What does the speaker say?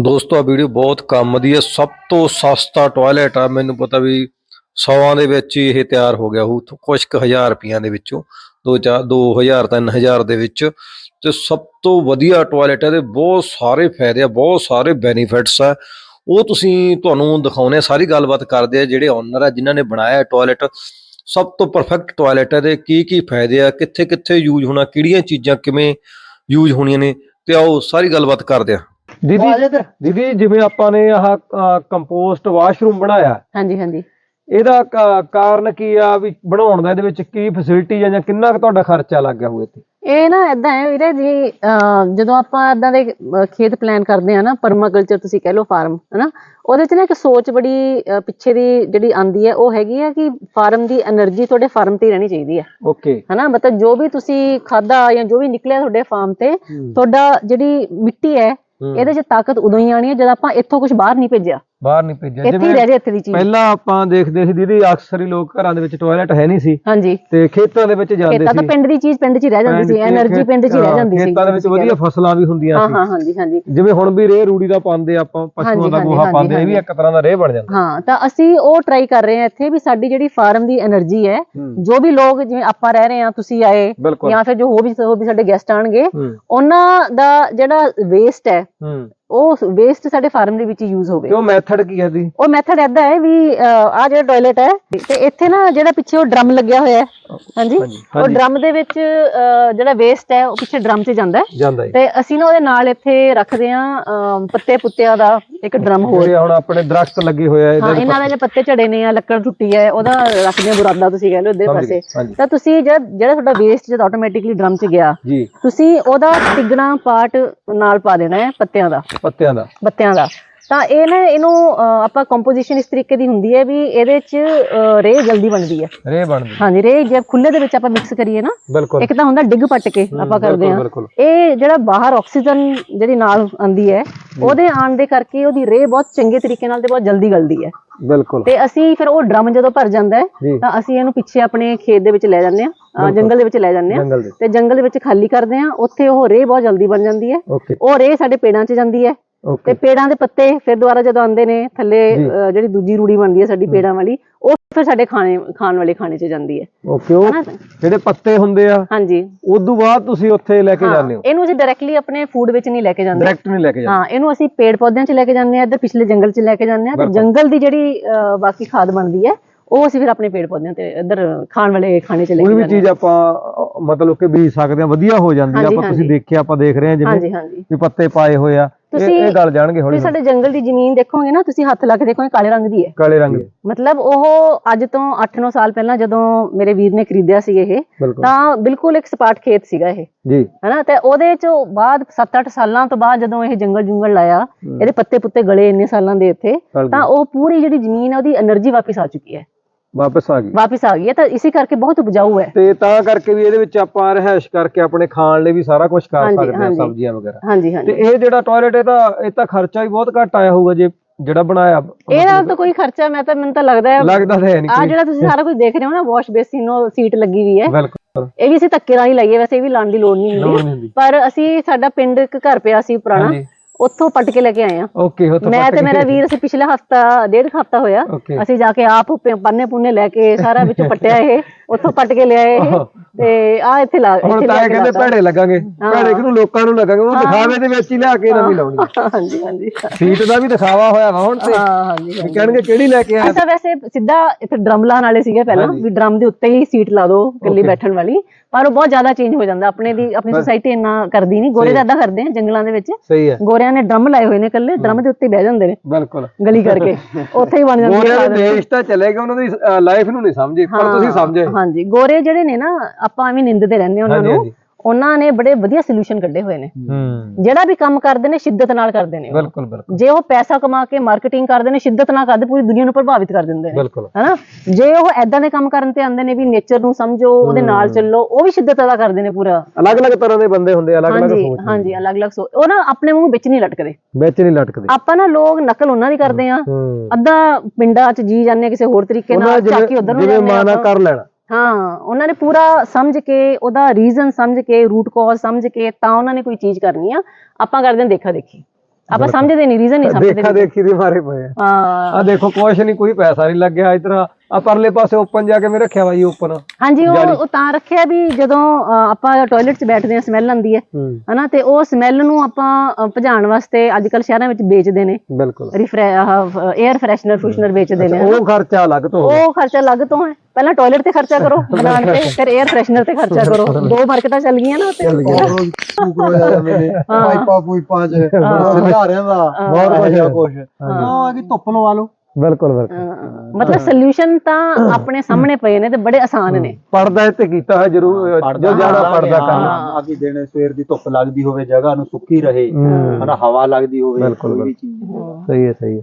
ਦੋਸਤੋ ਆ ਵੀਡੀਓ ਬਹੁਤ ਕੰਮ ਦੀ ਹੈ। ਸਭ ਤੋਂ ਸਸਤਾ ਟਾਇਲਟ ਆ। ਮੈਨੂੰ ਪਤਾ ਵੀ ਸੌਆਂ ਦੇ ਵਿੱਚ ਹੀ ਇਹ ਤਿਆਰ ਹੋ ਗਿਆ ਉਹ ਕੁਝ ਕੁ ਹਜ਼ਾਰ ਰੁਪਈਆਂ ਦੇ ਵਿੱਚੋਂ। ਦੋ ਚਾਰ 2000 3000 ਦੇ ਵਿੱਚ। ਤੇ ਸਭ ਤੋਂ ਵਧੀਆ ਟਾਇਲਟ ਹੈ ਤੇ ਬਹੁਤ ਸਾਰੇ ਫਾਇਦੇ ਆ। ਬਹੁਤ ਸਾਰੇ ਬੈਨੀਫਿਟਸ ਆ। ਉਹ ਤੁਸੀਂ ਤੁਹਾਨੂੰ ਦਿਖਾਉਣੇ ਆ। ਸਾਰੀ ਗੱਲਬਾਤ ਕਰਦੇ ਆ। ਜਿਹੜੇ ਓਨਰ ਆ, ਜਿਨ੍ਹਾਂ ਨੇ ਬਣਾਇਆ ਟਾਇਲਟ ਸਭ ਤੋਂ ਪਰਫੈਕਟ ਟਾਇਲਟ ਹੈ ਦੇ ਕੀ ਕੀ ਫਾਇਦੇ ਆ? ਕਿੱਥੇ ਕਿੱਥੇ ਯੂਜ਼ ਹੋਣਾ? ਕਿਹੜੀਆਂ ਚੀਜ਼ਾਂ ਕਿਵੇਂ ਯੂਜ਼ ਹੋਣੀਆਂ ਨੇ? ਤੇ ਆਓ, ਸਾਰੀ ਗੱਲਬਾਤ ਕਰਦੇ ਆ। ਦੀਦੀ ਦੀਦੀ ਜਿਵੇਂ ਆਪਾਂ ਨੇ ਆਹ ਕੰਪੋਸਟ ਵਾਸ਼ਰੂਮ ਬਣਾਇਆ। ਹਾਂਜੀ ਹਾਂਜੀ। ਇਹਦਾ ਕਾਰਨ ਕੀ ਆ ਵੀ ਬਣਾਉਣ ਦਾ ਇਹਦੇ ਵਿੱਚ ਕੀ ਫੈਸਿਲਿਟੀ ਆ ਜਾਂ ਕਿੰਨਾ ਤੁਹਾਡਾ ਖਰਚਾ ਲੱਗ ਗਿਆ ਹੋਵੇ ਤੇ ਇਹ ਨਾ ਇਦਾਂ ਹੈ ਵੀਰੇ ਜੀ ਜਦੋਂ ਆਪਾਂ ਇਦਾਂ ਦੇ ਖੇਤ ਪਲਾਨ ਕਰਦੇ ਆ ਨਾ ਪਰਮਾਕਲਚਰ ਤੁਸੀਂ ਕਹਿ ਲਓ ਫਾਰਮ ਹਨਾ ਉਹਦੇ ਚ ਨਾ ਇੱਕ ਸੋਚ ਬੜੀ ਪਿੱਛੇ ਦੀ ਜਿਹੜੀ ਆਂਦੀ ਹੈ ਉਹ ਹੈਗੀ ਆ ਕਿ ਫਾਰਮ ਦੀ એનર્ਜੀ ਤੁਹਾਡੇ ਫਾਰਮ ਤੇ ਰਹਿਣੀ ਚਾਹੀਦੀ ਹੈ। ਓਕੇ। ਹਨਾ ਮਤਲਬ ਜੋ ਵੀ ਤੁਸੀਂ ਖਾਦਾ ਜਾਂ ਜੋ ਵੀ ਨਿਕਲਿਆ ਤੁਹਾਡੇ ਫਾਰਮ ਤੇ ਤੁਹਾਡਾ ਜਿਹੜੀ ਮਿੱਟੀ ਹੈ ਇਹਦੇ ਚ ਤਾਕਤ ਉਦੋਂ ਹੀ ਆਣੀ ਹੈ ਜਦ ਆਪਾਂ ਇੱਥੋਂ ਕੁਝ ਬਾਹਰ ਨਹੀਂ ਭੇਜਿਆ। ਬਾਹਰ ਨਹੀਂ ਭੇਜਿਆ। ਇੱਥੇ ਪਹਿਲਾਂ ਆਪਾਂ ਦੇਖਦੇ ਸੀ ਦੀਦੀ ਅਕਸਰ ਹੀ ਲੋਕ ਘਰਾਂ ਦੇ ਵਿੱਚ ਟਾਇਲਟ ਹੈ ਨਹੀਂ ਸੀ। ਹਾਂਜੀ। ਤੇ ਖੇਤਾਂ ਦੇ ਵਿੱਚ ਜਾਂਦੇ ਸੀ ਖੇਤਾਂ ਤਾਂ ਪਿੰਡ ਦੀ ਚੀਜ਼ ਪਿੰਡ 'ਚ ਹੀ ਰਹਿ ਜਾਂਦੀ ਸੀ। એનર્ਜੀ ਪਿੰਡ 'ਚ ਹੀ ਰਹਿ ਜਾਂਦੀ ਸੀ। ਖੇਤਾਂ ਦੇ ਵਿੱਚ ਵਧੀਆ ਫਸਲਾਂ ਵੀ ਹੁੰਦੀਆਂ ਸੀ। ਹਾਂ ਹਾਂ ਹਾਂਜੀ ਹਾਂਜੀ। ਜਿਵੇਂ ਹੁਣ ਵੀ ਰੇਹ ਰੂੜੀ ਦਾ ਪਾਉਂਦੇ ਆਪਾਂ ਪਸ਼ੂਆਂ ਦਾ ਗੋਹਾ ਪਾਉਂਦੇ ਇਹ ਵੀ ਇੱਕ ਤਰ੍ਹਾਂ ਦਾ ਰੇਹ ਬਣ ਜਾਂਦਾ। ਹਾਂ ਤਾਂ ਅਸੀਂ ਉਹ ਟਰਾਈ ਕਰ ਰਹੇ ਹਾਂ ਇੱਥੇ ਵੀ ਸਾਡੀ ਜਿਹੜੀ ਫਾਰਮ ਦੀ એનર્ਜੀ ਹੈ ਜੋ ਵੀ ਲੋਕ ਜਿਵੇਂ ਆਪਾਂ ਰਹਿ ਰਹੇ ਹਾਂ ਤੁਸੀਂ ਆਏ ਜਾਂ ਫਿਰ ਜੋ ਹੋ ਵੀ ਸਾਡੇ ਗੈਸਟ ਆਣਗੇ ਉਹਨਾਂ ਦਾ ਜਿਹੜਾ ਵੇਸਟ ਹੈ। ਉਹ ਵੇਸਟ ਸਾਡੇ ਫਾਰਮ ਦੇ ਵਿੱਚ ਯੂਜ਼ ਹੋਵੇ। ਉਹ ਮੈਥਡ ਕੀ ਹੈ ਦੀ ਉਹ ਮੈਥਡ ਐਦਾ ਹੈ ਵੀ ਆ ਜਿਹੜਾ ਟਾਇਲਟ ਹੈ ਤੇ ਇੱਥੇ ਨਾ ਜਿਹੜਾ ਪਿੱਛੇ ਉਹ ਡਰਮ ਲੱਗਿਆ ਹੋਇਆ ਹੈ। ਹਾਂਜੀ? ਉਹ ਡਰਮ ਦੇ ਵਿੱਚ ਜਿਹੜਾ ਵੇਸਟ ਹੈ ਉਹ ਪਿੱਛੇ ਡਰਮ 'ਚ ਜਾਂਦਾ ਤੇ ਅਸੀਂ ਨਾ ਉਹਦੇ ਨਾਲ ਇੱਥੇ ਰੱਖਦੇ ਆ ਪੱਤੇ ਪੁੱਤਿਆਂ ਦਾ ਇੱਕ ਡਰਮ ਹੋਰ। ਹੁਣ ਆਪਣੇ ਦਰਖਤ ਲੱਗੇ ਹੋਏ ਆ ਹਾਂ ਇਹਦੇ ਇਹਨਾਂ ਦੇ ਪੱਤੇ ਝੜੇ ਨੇ ਆ ਲੱਕੜ ਟੁੱਟੀ ਹੈ ਉਹਦਾ ਰੱਖਦੇ ਆ ਬੁਰਾਦਾ ਤੁਸੀਂ ਕਹਿ ਲਓ ਇੱਧਰ ਸਮਝ ਪਾਸੇ। ਤਾਂ ਤੁਸੀਂ ਜਿਹੜਾ ਜਿਹੜਾ ਤੁਹਾਡਾ ਵੇਸਟ ਜਦ ਆਟੋਮੈਟਿਕਲੀ ਡਰਮ 'ਚ ਗਿਆ ਤੁਸੀਂ ਉਹਦਾ ਤਿੱਗਣਾ ਪਾਰਟ ਨਾਲ ਪਾ ਦੇਣਾ ਹੈ ਪੱਤਿਆਂ ਦਾ। ਪੱਤਿਆਂ ਦਾ। ਪੱਤਿਆਂ ਦਾ। ਤਾਂ ਇਹ ਨਾ ਇਹਨੂੰ ਅਹ, ਆਪਾਂ ਕੰਪੋਜੀਸ਼ਨ ਇਸ ਤਰੀਕੇ ਦੀ ਹੁੰਦੀ ਹੈ ਵੀ ਇਹਦੇ 'ਚ ਰੇ ਜਲਦੀ ਬਣਦੀ ਹੈ। ਰੇਹ ਬਣਦੀ ਹਾਂਜੀ ਰੇ ਜੇ ਖੁੱਲੇ ਦੇ ਵਿੱਚ ਆਪਾਂ ਮਿਕਸ ਕਰੀਏ ਨਾ ਬਿਲਕੁਲ। ਇੱਕ ਤਾਂ ਹੁੰਦਾ ਡਿੱਗ ਪੱਟ ਕੇ ਆਪਾਂ ਕਰਦੇ ਹਾਂ। ਬਿਲਕੁਲ। ਇਹ ਜਿਹੜਾ ਬਾਹਰ ਆਕਸੀਜਨ ਜਿਹੜੀ ਨਾਲ ਆਂਦੀ ਹੈ ਉਹਦੇ ਆਣ ਦੇ ਕਰਕੇ ਉਹਦੀ ਰੇ ਬਹੁਤ ਚੰਗੇ ਤਰੀਕੇ ਨਾਲ ਤੇ ਬਹੁਤ ਜਲਦੀ ਗਲਦੀ ਹੈ। ਬਿਲਕੁਲ। ਤੇ ਅਸੀਂ ਫਿਰ ਉਹ ਡਰਮ ਜਦੋਂ ਭਰ ਜਾਂਦਾ ਹੈ ਜੀ। ਤਾਂ ਅਸੀਂ ਇਹਨੂੰ ਪਿੱਛੇ ਆਪਣੇ ਖੇਤ ਦੇ ਵਿੱਚ ਲੈ ਜਾਂਦੇ ਆ ਜੰਗਲ ਦੇ ਵਿੱਚ ਲੈ ਜਾਂਦੇ ਆ ਜੰਗਲ ਦੇ ਤੇ ਜੰਗਲ ਦੇ ਵਿੱਚ ਖਾਲੀ ਕਰਦੇ ਆ ਉੱਥੇ ਉਹ ਰੇ ਬਹੁਤ ਜਲਦੀ ਬਣ ਜਾਂਦੀ ਹੈ। ਓਕੇ। ਉਹ ਰੇ ਸਾਡੇ ਪੇੜਾਂ 'ਚ ਜਾਂਦੀ ਹੈ। ਤੇ ਪੇੜਾਂ ਦੇ ਪੱਤੇ ਫਿਰ ਦੁਬਾਰਾ ਜਦੋਂ ਆਉਂਦੇ ਨੇ ਥੱਲੇ ਜਿਹੜੀ ਦੂਜੀ ਰੂੜੀ ਬਣਦੀ ਹੈ ਸਾਡੀ ਪੇੜਾਂ ਵਾਲੀ ਉਹ ਫਿਰ ਸਾਡੇ ਖਾਣੇ ਖਾਣ ਵਾਲੇ ਖਾਣੇ 'ਚ ਜਾਂਦੀ ਹੈ। ਓਕੇ ਉਹ ਜਿਹੜੇ ਪੱਤੇ ਹੁੰਦੇ ਆ ਹਾਂਜੀ। ਉਦੋਂ ਬਾਅਦ ਤੁਸੀਂ ਉੱਥੇ ਲੈ ਕੇ ਹਾਂ, ਜਾਂਦੇ ਹੋ? ਇਹਨੂੰ ਅਸੀਂ ਡਾਇਰੈਕਟਲੀ ਆਪਣੇ ਫੂਡ ਵਿੱਚ ਨਹੀਂ ਲੈ ਕੇ ਜਾਂਦੇ। ਡਾਇਰੈਕਟ ਨਹੀਂ ਲੈ ਕੇ ਜਾਂਦੇ। ਹਾਂ ਇਹਨੂੰ ਅਸੀਂ ਪੇੜ ਪੌਦਿਆਂ 'ਚ ਲੈ ਕੇ ਜਾਂਦੇ ਆ ਇੱਧਰ ਪਿਛਲੇ ਜੰਗਲ 'ਚ ਲੈ ਕੇ ਜਾਂਦੇ ਆ ਤੇ। ਜੰਗਲ ਦੀ ਜਿਹੜੀ ਬਾਕੀ ਖਾਦ ਬਣਦੀ ਹੈ ਉਹ ਅਸੀਂ ਫਿਰ ਆਪਣੇ ਪੇੜ ਪੌਦਿਆਂ ਤੇ ਇੱਧਰ ਖਾਣ ਵਾਲੇ ਖਾਣੇ 'ਚ ਲੈ ਕੋਈ ਕੇ ਵੀ ਜਾਂਦੇ ਚੀਜ਼ ਆਪਾਂ ਮਤਲਬ ਕਿ ਬੀਜ ਸਕਦੇ ਆ ਵਧੀਆ ਹੋ ਜਾਂਦੀ ਆ ਆਪਾਂ ਤੁਸੀਂ। ਦੇਖਿਆ ਆਪਾਂ ਦੇਖ ਰਹੇ ਆ ਹਾਂ। ਜਿਵੇਂ ਵੀ ਪੱਤੇ ਪਾਏ ਹੋਏ ਆ। ਤੁਸੀਂ ਇਹ ਗੱਲ ਜਾਣਗੇ ਹੌਲੀ ਤੁਸੀਂ ਸਾਡੇ ਜੰਗਲ ਦੀ ਜ਼ਮੀਨ ਦੇਖੋਗੇ ਨਾ ਤੁਸੀਂ ਹੱਥ ਲਾ ਕੇ ਦੇਖੋਗੇ ਕਾਲੇ ਰੰਗ ਦੀ ਹੈ। ਕਾਲੇ ਰੰਗ ਦੀ। ਮਤਲਬ ਉਹ ਅੱਜ ਤੋਂ 8-9 ਸਾਲ ਪਹਿਲਾਂ ਜਦੋਂ ਮੇਰੇ ਵੀਰ ਨੇ ਖਰੀਦਿਆ ਸੀ ਇਹ ਤਾਂ ਬਿਲਕੁਲ ਇੱਕ ਸਪਾਟ ਖੇਤ ਸੀਗਾ ਇਹ। ਜੀ। ਹਨਾ ਤੇ ਉਹਦੇ ਚ ਬਾਅਦ 7-8 ਸਾਲਾਂ ਤੋਂ ਬਾਅਦ ਜਦੋਂ ਇਹ ਜੰਗਲ ਜੁੰਗਲ ਲਾਇਆ ਇਹਦੇ ਪੱਤੇ ਪੁੱਤੇ ਗਲੇ ਇੰਨੇ ਸਾਲਾਂ ਦੇ ਇੱਥੇ ਤਾਂ ਉਹ ਪੂਰੀ ਜਿਹੜੀ ਜ਼ਮੀਨ ਹੈ ਉਹਦੀ એનર્ਜੀ ਵਾਪਸ ਆ ਚੁੱਕੀ ਹੈ। ਵਾਪਸ ਆ ਗਈ। ਵਾਪਸ ਆ ਗਈ ਤਾਂ ਇਸੇ ਕਰਕੇ ਬਹੁਤ ਉਪਜਾਊ ਹੈ। ਤੇ ਤਾਂ ਕਰਕੇ ਵੀ ਇਹਦੇ ਵਿੱਚ ਆਪਾਂ ਰਹਿائش ਕਰਕੇ ਆਪਣੇ ਖਾਣ ਲਈ ਵੀ ਸਾਰਾ ਕੁਝ ਖਾ ਸਕਦੇ ਹਾਂ ਸਬਜ਼ੀਆਂ ਵਗੈਰਾ। ਹਾਂਜੀ ਹਾਂਜੀ। ਤੇ ਇਹ ਜਿਹੜਾ ਟਾਇਲਟ ਇਹ ਤਾਂ ਇਹ ਤਾਂ ਖਰਚਾ ਵੀ ਬਹੁਤ ਘੱਟ ਆਇਆ ਹੋਊਗਾ ਜੇ ਜਿਹੜਾ ਬਣਾਇਆ। ਇਹਦਾ ਤਾਂ ਕੋਈ ਖਰਚਾ ਮੈਂ ਤਾਂ ਮੈਨੂੰ ਤਾਂ ਲੱਗਦਾ ਹੈ ਲੱਗਦਾ ਤਾਂ ਹੈ ਨਹੀਂ ਆ ਜਿਹੜਾ ਤੁਸੀਂ ਸਾਰਾ ਕੁਝ ਦੇਖ ਰਹੇ ਹੋ ਨਾ ਵਾਸ਼ ਬੇਸਿਨੋ ਸੀਟ ਲੱਗੀ ਹੋਈ ਹੈ। ਬਿਲਕੁਲ। ਇਹ ਵੀ ਅਸੀਂ ਧੱਕੇ ਨਾਲ ਹੀ ਲਾਈਏ ਵੈਸੇ ਇਹ ਵੀ ਲਾਣ ਦੀ ਲੋੜ ਨਹੀਂ ਹੁੰਦੀ। ਪਰ ਅਸੀਂ ਸਾਡਾ ਪਿੰਡ ਇੱਕ ਘਰ ਪਿਆ ਸੀ ਪੁਰਾਣਾ। ਉੱਥੋਂ ਪੱਟ ਕੇ ਲੈ ਕੇ ਆਏ ਆ। ਓਕੇ ਹੋ ਤਾਂ ਮੈਂ ਤੇ ਮੇਰਾ ਵੀਰ ਅਸੀਂ ਪਿਛਲਾ ਹਫਤਾ ਡੇਢ ਕੁ ਹਫਤਾ ਹੋਇਆ ਅਸੀਂ ਜਾ ਕੇ ਆਪ ਪ- ਪੰਨੇ ਪੁੰਨੇ ਲੈ ਕੇ ਸਾਰਾ ਵਿੱਚੋਂ ਪੱਟਿਆ ਇਹ ਉੱਥੋਂ ਪੱਟ ਕੇ ਲਿਆਏ ਇਹ ਤੇ ਆ ਇੱਥੇ ਲਾ ਹੁਣ ਇੱਥੇ ਤਾਂ ਲਿਆ ਇਹ ਕੇ ਕਹਿੰਦੇ ਲਾਤਾ। ਭੈੜੇ ਲੱਗਾਂਗੇ। ਭੈੜੇ ਕਿਹਨੂੰ ਲੋਕਾਂ ਨੂੰ ਲੱਗਾਂਗੇ? ਉਹ ਦਿਖਾਵੇ ਦੇ ਵਿੱਚ ਹੀ ਲਿਆ ਕੇ ਨਵੀਂ ਲਾਉਣੀ। ਹਾਂਜੀ ਹਾਂਜੀ। ਸੀਟ ਦਾ ਵੀ ਦਿਖਾਵਾ ਹੋਇਆ ਵਾ ਹੁਣ ਤੇ। ਹਾਂ ਹਾਂਜੀ ਵੀ ਕਹਿਣਗੇ ਕਿਹੜੀ ਲੈ ਕੇ ਆਇਆ? ਅਸਾਂ ਵੈਸੇ ਸਿੱਧਾ ਇੱਥੇ ਡਰਮ ਲਾਉਣ ਵਾਲੇ ਸੀਗੇ ਪਹਿਲਾਂ ਵੀ ਡਰਮ ਦੇ ਉੱਤੇ ਹੀ ਸੀਟ ਲਾ ਦਿਓ ਇਕੱਲੀ ਬੈਠਣ ਵਾਲੀ। ਪਰ ਉਹ ਬਹੁਤ ਜ਼ਿਆਦਾ ਚੇਂਜ ਹੋ ਜਾਂਦਾ। ਆਪਣੇ ਦੀ ਆਪਣੀ ਸੁਸਾਇਟੀ ਇੰਨਾ ਕਰਦੀ ਨਹੀਂ ਗੋਰੇ ਤਾਂ ਏਦਾਂ ਕਰਦੇ ਆ ਜੰਗਲਾਂ ਦੇ ਵਿੱਚ। ਸਹੀ ਹੈ। ਗੋਰਿਆਂ ਨੇ ਡਰਮ ਲਾਏ ਹੋਏ ਨੇ ਇਕੱਲੇ ਡਰਮ ਦੇ ਉੱਤੇ ਬਹਿ ਜਾਂਦੇ ਨੇ। ਬਿਲਕੁਲ। ਗਲੀ ਕਰਕੇ। ਉੱਥੇ ਹੀ ਬਣ ਜਾਂਦੀ ਗੋਰਿਆਂ ਦੇ ਦੇਸ਼ ਤਾਂ ਚਲੇ ਗਏ ਉਹਨਾਂ ਦੀ ਲਾਈਫ ਨੂੰ ਨਹੀਂ ਸਮਝੇ ਪਰ ਤੁਸੀਂ ਸਮਝੇ। ਹਾਂਜੀ। ਗੋਰੇ ਜਿਹੜੇ ਨੇ ਨਾ ਆਪਾਂ ਐਵੇਂ ਨਿੰਦਦੇ ਰਹਿੰਦੇ ਉਹਨਾਂ ਨੂੰ। ਉਹਨਾਂ ਨੇ ਬੜੇ ਵਧੀਆ ਸੋਲੂਸ਼ਨ ਕੱਢੇ ਹੋਏ ਨੇ। ਹੂੰ। ਜਿਹੜਾ ਵੀ ਕੰਮ ਕਰਦੇ ਨੇ ਸ਼ਿੱਦਤ ਨਾਲ ਕਰਦੇ ਨੇ। ਬਿਲਕੁਲ ਬਿਲਕੁਲ। ਜੇ ਉਹ ਪੈਸਾ ਕਮਾ ਕੇ ਮਾਰਕੀਟਿੰਗ ਕਰਦੇ ਨੇ ਸ਼ਿੱਦਤ ਨਾਲ ਕਰਦੇ ਪੂਰੀ ਦੁਨੀਆ ਨੂੰ ਪ੍ਰਭਾਵਿਤ ਕਰ ਦਿੰਦੇ ਨੇ। ਹਨਾ? ਜੇ ਉਹ ਐਦਾਂ ਦੇ ਕੰਮ ਕਰਨ ਤੇ ਆਉਂਦੇ ਨੇ ਵੀ ਨੇਚਰ ਨੂੰ ਸਮਝੋ ਉਹਦੇ ਨਾਲ ਚੱਲੋ ਉਹ ਵੀ ਸ਼ਿੱਦਤ ਅਦਾ ਕਰਦੇ ਨੇ ਪੂਰਾ। ਅਲੱਗ-ਅਲੱਗ ਤਰ੍ਹਾਂ ਦੇ ਬੰਦੇ ਹੁੰਦੇ ਅਲੱਗ-ਅਲੱਗ ਸੋਚ ਹਾਂਜੀ ਅਲੱਗ-ਅਲੱਗ ਸੋਚ। ਉਹ ਨਾ ਆਪਣੇ ਮੂੰਹ ਵਿੱਚ ਨਹੀਂ ਲਟਕਦੇ। ਵਿੱਚ ਨਹੀਂ ਲਟਕਦੇ। ਆਪਾਂ ਨਾ ਲੋਕ ਨਕਲ ਉਹਨਾਂ ਦੀ ਕਰਦੇ ਆ ਅੱਧਾ ਪਿੰਡਾਂ 'ਚ ਜੀ ਜਾਂਦੇ ਕਿਸੇ ਹੋਰ ਤਰੀਕੇ ਨਾਲ ਚਾਕੀ ਉਧਰ ਨੂੰ ਜਿਵੇਂ ਮਾਨਾ ਕਰ ਲੈਣਾ। ਹਾਂ ਉਹਨਾਂ ਨੇ ਪੂਰਾ ਸਮਝ ਕੇ ਉਹਦਾ ਰੀਜ਼ਨ ਸਮਝ ਕੇ ਰੂਟ ਕਾਜ਼ ਸਮਝ ਕੇ ਤਾਂ ਉਹਨਾਂ ਨੇ ਕੋਈ ਚੀਜ਼ ਕਰਨੀ ਆ। ਆਪਾਂ ਕਰਦੇ ਹਾਂ ਦੇਖਾ ਦੇਖੀ। ਆਪਾਂ ਸਮਝਦੇ ਨਹੀਂ ਰੀਜ਼ਨ ਨਹੀਂ ਸਮਝਦੇ ਦੇਖਾ ਦੇਖੀ ਦੇ ਮਾਰੇ ਪਏ ਆ। ਹਾਂ। ਆ ਦੇਖੋ ਕੁਛ ਨਹੀਂ ਕੋਈ ਪੈਸਾ ਨਹੀਂ ਲੱਗਿਆ ਇਧਰ ਆ ਪਰਲੇ ਪਾਸੇ ਓਪਨ ਜਾ ਕੇ ਮੈਂ ਰੱਖਿਆ ਵਾ ਜੀ ਓਪਨ। ਹਾਂਜੀ ਉਹ ਉਹ ਤਾਂ ਰੱਖਿਆ ਵੀ ਜਦੋਂ ਅ, ਆਪਾਂ ਟਾਇਲਟ 'ਚ ਬੈਠਦੇ ਆ ਸਮੈਲ ਆਉਂਦੀ ਹੈ। ਹੂੰ। ਹਨਾ ਤੇ ਉਹ ਸਮੈਲ ਨੂੰ ਆਪਾਂ ਅ, ਭਜਾਉਣ ਵਾਸਤੇ ਅੱਜ ਕੱਲ ਸ਼ਹਿਰਾਂ ਵਿੱਚ ਵੇਚਦੇ ਨੇ। ਬਿਲਕੁਲ। ਰਿਫਰੈ 에ਅਰ ਫਰੈਸ਼ਨਰ ਫਰੈਸ਼ਨਰ ਵੇਚਦੇ ਨੇ ਉਹ ਖਰਚਾ ਅਲੱਗ ਤੋਂ ਉਹ ਖਰਚਾ ਅਲੱਗ ਤੋਂ ਹੈ। ਪਹਿਲਾਂ ਟਾਇਲਟ ਤੇ ਖਰਚਾ ਕਰੋ ਬਣਾਉਣ ਤੇ ਫਿਰ 에ਅਰ ਫਰੈਸ਼ਨਰ ਤੇ ਖਰਚਾ ਕਰੋ। ਦੋ ਮਾਰਕੀਟਾਂ ਚੱਲ ਗਈਆਂ ਨਾ ਉੱਤੇ। ਫੂਕ ਹੋ ਜਾਂਦੇ ਨੇ ਪਾਈਪਾਂ ਪੂਈਪਾਂ ਚ ਸਿਧਾਰਿਆਂ ਦਾ ਬਹੁਤ ਕੁਝ ਕੁਝ ਹਾਂ ਕਿ ਧੁੱਪ ਲਵਾ ਲਓ। ਬਿਲਕੁਲ ਬਿਲਕੁਲ। ਮਤਲਬ ਸੋਲੂਸ਼ਨ ਤਾਂ ਆਪਣੇ ਸਾਹਮਣੇ ਪਏ ਨੇ ਤੇ ਬੜੇ ਆਸਾਨ ਨੇ। ਪਰਦਾ ਇੱਥੇ ਕੀਤਾ ਹੈ ਜਰੂਰ ਜੋ ਜ਼ਿਆਦਾ ਪਰਦਾ ਕਰਨਾ। ਆਗੀ ਦਿਨ ਸਵੇਰ ਦੀ ਧੁੱਪ ਲੱਗਦੀ ਹੋਵੇ ਜਗ੍ਹਾ ਨੂੰ ਸੁੱਕੀ ਰਹੇ ਹਨਾ ਹਵਾ ਲੱਗਦੀ ਹੋਵੇ ਬਿਲਕੁਲ, ਕੋਈ ਵੀ ਚੀਜ਼। ਸਹੀ ਹੈ ਸਹੀ ਹੈ।